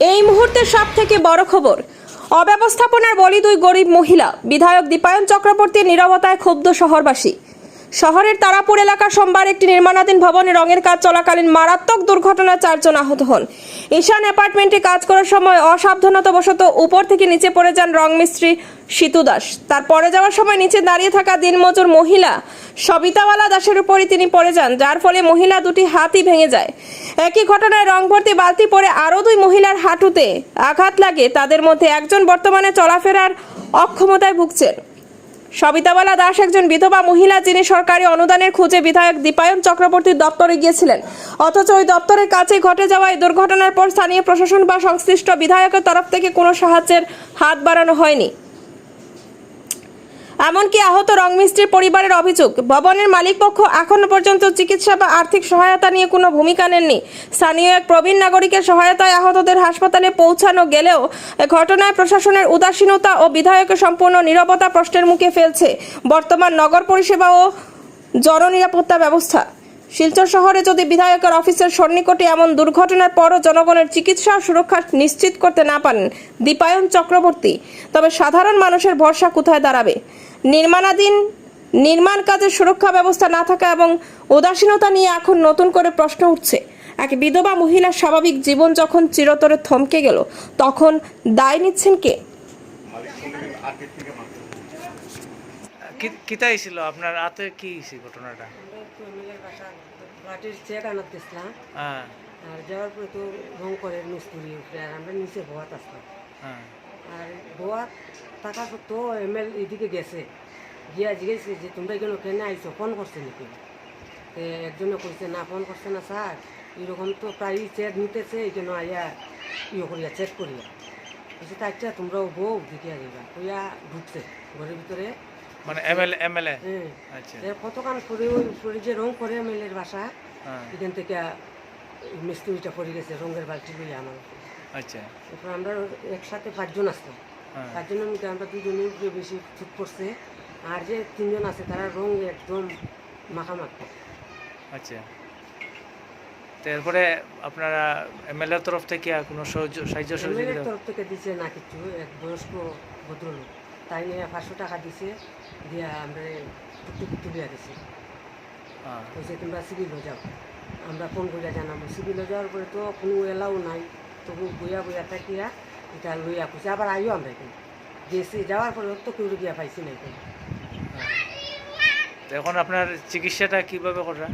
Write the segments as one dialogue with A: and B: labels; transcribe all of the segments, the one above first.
A: এই মুহূর্তের সব থেকে বড় খবর, অব্যবস্থাপনার বলি দুই গরিব মহিলা, বিধায়ক দীপায়ন চক্রবর্তীর নীরবতায় ক্ষুব্ধ শহরবাসী। শহরের তারাপুর এলাকা সোমবার একটি নির্মাণাধীন ভবনে রঙের কাজ চলাকালীন মারাত্মক দুর্ঘটনায় চারজন আহত হন। ঈশান অ্যাপার্টমেন্টে কাজ করার সময় অসাবধানতাবশত উপর থেকে নিচে পড়ে যান রং মিস্ত্রি সিতু দাস। তার পরে যাওয়ার সময় নিচে দাঁড়িয়ে থাকা দিনমজুর মহিলা সবিতাওয়ালা দাসের উপরই তিনি পড়ে যান, যার ফলে মহিলা দুটি হাতই ভেঙে যায়। একই ঘটনায় রং ভর্তি বালতি পড়ে আরও দুই মহিলার হাঁটুতে আঘাত লাগে। তাদের মধ্যে একজন বর্তমানে চলাফেরার অক্ষমতায় ভুগছেন। সবিতাবালা দাস একজন বিধবা মহিলা যিনি সরকারি অনুদানের খুঁজে বিধায়ক দীপায়ন চক্রবর্তীর দপ্তরে গিয়েছিলেন। অথচ ওই দপ্তরের কাছে ঘটে যাওয়া এই দুর্ঘটনার পর স্থানীয় প্রশাসন বা সংশ্লিষ্ট বিধায়কের তরফ থেকে কোনো সাহায্যের হাত বাড়ানো হয়নি। এমনকি আহত রং রংমিস্ত্রির পরিবারের অভিযোগ, ভবনের মালিকপক্ষ এখনও পর্যন্ত চিকিৎসা বা আর্থিক সহায়তা নিয়ে কোনো ভূমিকা নেননি। স্থানীয় এক প্রবীণ নাগরিকের সহায়তায় আহতদের হাসপাতালে পৌঁছানো গেলেও ঘটনায় প্রশাসনের উদাসীনতা ও বিধায়কের সম্পূর্ণ নিরবতা প্রশ্নের মুখে ফেলছে বর্তমান নগর পরিষেবা ও জননিরাপত্তা ব্যবস্থা। শিলচর শহরে যদি বিধায়কের অফিসের সন্নিকটে এমন দুর্ঘটনার পরও জনগণের চিকিৎসা সুরক্ষা নিশ্চিত করতে না পারেন, দীপায়ন চক্রবর্তী। তবে সাধারণ মানুষের ভরসা কোথায় দাঁড়াবে? নির্মাণাধীন নির্মাণ কাজের সুরক্ষা ব্যবস্থা না থাকা এবং উদাসীনতা নিয়ে এখন নতুন করে প্রশ্ন উঠছে। এক বিধবা মহিলার স্বাভাবিক জীবন যখন চিরতরে থমকে গেল তখন দায় নিচ্ছেন কে?
B: কি- কিতা হয়েছিল আপনার হাতে কি হয়েছে ঘটনাটা?
C: মাটির চেক আনাত গেছিলাম
B: হ্যাঁ।
C: আর যাওয়ার পরে তো রং করে মিস্ত্রি উঠে আর আমরা নিচে বোয়াত আসলাম
B: হ্যাঁ।
C: আর বোয়াত থাকা তো এম এল এদিকে গেছে। গিয়া জিজ্ঞেসে যে তোমরা এখানে কেন আইছো? ফোন করছে নাকি? একজনে কইছে না ফোন করছে না স্যার। এরকম তো প্রায় চেক নিতেছে এখানে আইয়া ইয়ে করিয়া চেক করিয়া। বলছে তা আচ্ছা তোমরাও বউ দেখিয়া যাবা কইয়া ঢুকছে ঘরের ভিতরে।
B: মানে এমএলএ এমএলএ
C: হ্যাঁ।
B: আচ্ছা।
C: এ কত কাম করে ওই উপরে যে রং করে এমএলএর বাসা
B: হ্যাঁ।
C: এখান থেকে মিস্ত্রিটা পড়ে গেছে রঙের বালতি লইয়া আমার।
B: আচ্ছা।
C: এরপর আমরা একসাথে পাঁচজন আসতাম।
B: হ্যাঁ।
C: পাঁচজনের মধ্যে আমরা দুজনের বেশি ছুট পড়ছে আর যে তিনজন আছে তারা রং একদম মাখামাখি।
B: আচ্ছা। তো এরপরে আপনারা এমএলএর তরফ থেকে আর কোনো সাহায্য সহযোগিতা?
C: তরফ থেকে দিছে না কিছু এক বয়স্ক ভদ্রলোক। তাই নিয়ে পাঁচশো টাকা দিছে দিয়া আমরা টুকটুক তুলিয়া দিছি।
B: হ্যাঁ।
C: কইছে তোমরা সিভিলে যাও। আমরা ফোন করিয়া জানাব সিভিলে যাওয়ার পরে তো কোনো এলাও নাই। তবু বইয়া বইয়া থাকিয়া এটা লইয়া কইছে আবার আইও আমরা এখানে। গেছি যাওয়ার পরে তো কেউ গিয়া পাইছি না এখানে।
B: এখন আপনার চিকিৎসাটা কীভাবে করা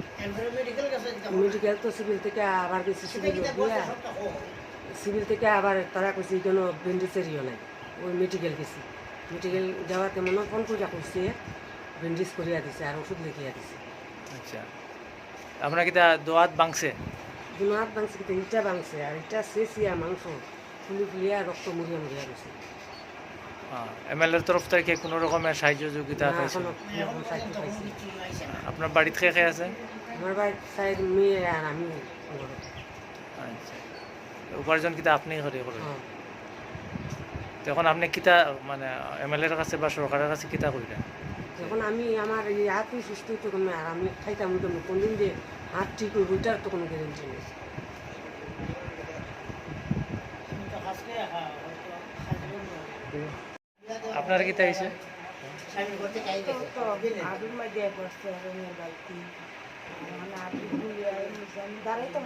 C: মেডিকেল তো সিভিল থেকে আবার গেছি সিভিল দিয়া। সিভিল থেকে আবার তারা কইছে এখানে ব্যান্ডেজের ইয়ে নাই। ওই মেডিকেল গেছি। মেডিকেল যাওয়াতে মনে ফোন করিয়া কইছে ব্যান্ডেজ করিয়া দিছে আর ওষুধ লিখিয়া দিছে।
B: আচ্ছা। আপনার কিতা দোয়াত বাংছে
C: দুনাত ভাঙছে কিন্তু ইটা ভাঙছে আর ইটা শেষিয়া মাংস ফুলি ফুলিয়া রক্ত মুড়িয়া মুড়িয়া গেছে
B: এমএলএর তরফ থেকে কোনো রকমের সাহায্য সহযোগিতা
C: না,
B: পাইছে
C: এখনও
B: আপনার বাড়িতে খেয়ে খেয়ে আছে
C: আমার বাড়ির সাইড মেয়ে আর আমি।
B: আচ্ছা উপার্জন কিতা আপনি করে করেন
C: হ্যাঁ।
B: তো এখন আপনি কিতা মানে এমএলএর কাছে বা সরকারের কাছে কিতা কইরা
C: যখন আমি আমার এই হাতই সুস্থ কোনো আর আমি খাইতাম তো কোনদিন যে হাত ঠিক হইব ওইটার তো কোনো গ্যারেন্টি নেই।
B: আপনার
D: মধ্যে বসতে বালতি মানে দাঁড়াইতাম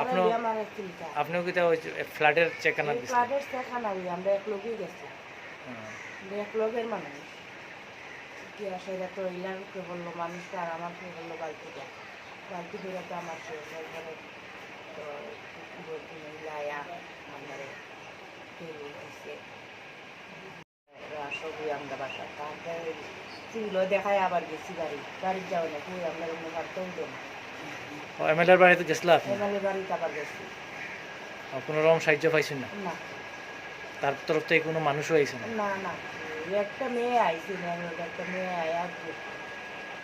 B: আপনিও
D: চিন্তা
B: আপনিও কিতা ওই ফ্ল্যাটের চেকানা
D: আমরা এক লোকই গেছি। আমরা এক লোকের মানুষ। কি আসলে তো ইলার কে বলল মানুষটা আর আমার কে বলল বালতিটা বালতি ধরে তো আমার শেষ একবারে তো বলছি লায়া আমার তেল দিচ্ছে সবই আমরা বাসা তারপরে ছিল দেখায় আবার গেছি বাড়ি। বাড়ি যাও না কই আমরা অন্য ভাবতেও দেবো
B: এমএলএর বাড়িতে গেছিলা আপনি?
D: এখানে বাড়িতে আবার গেছি।
B: কোনো রকম সাহায্য পাইছেন না?
D: না।
B: তার তরফ থেকে কোনো মানুষও আইছে না?
D: না না। একটা মেয়ে আইছিল একটা মেয়ে আয়া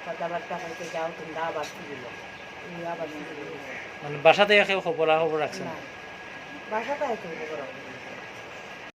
D: কথাবার্তা হয়েছে যাও তোমরা আবার দিল আবার
B: মানে বাসাতে খবর খবর রাখছে
D: না? বাসাতে বড়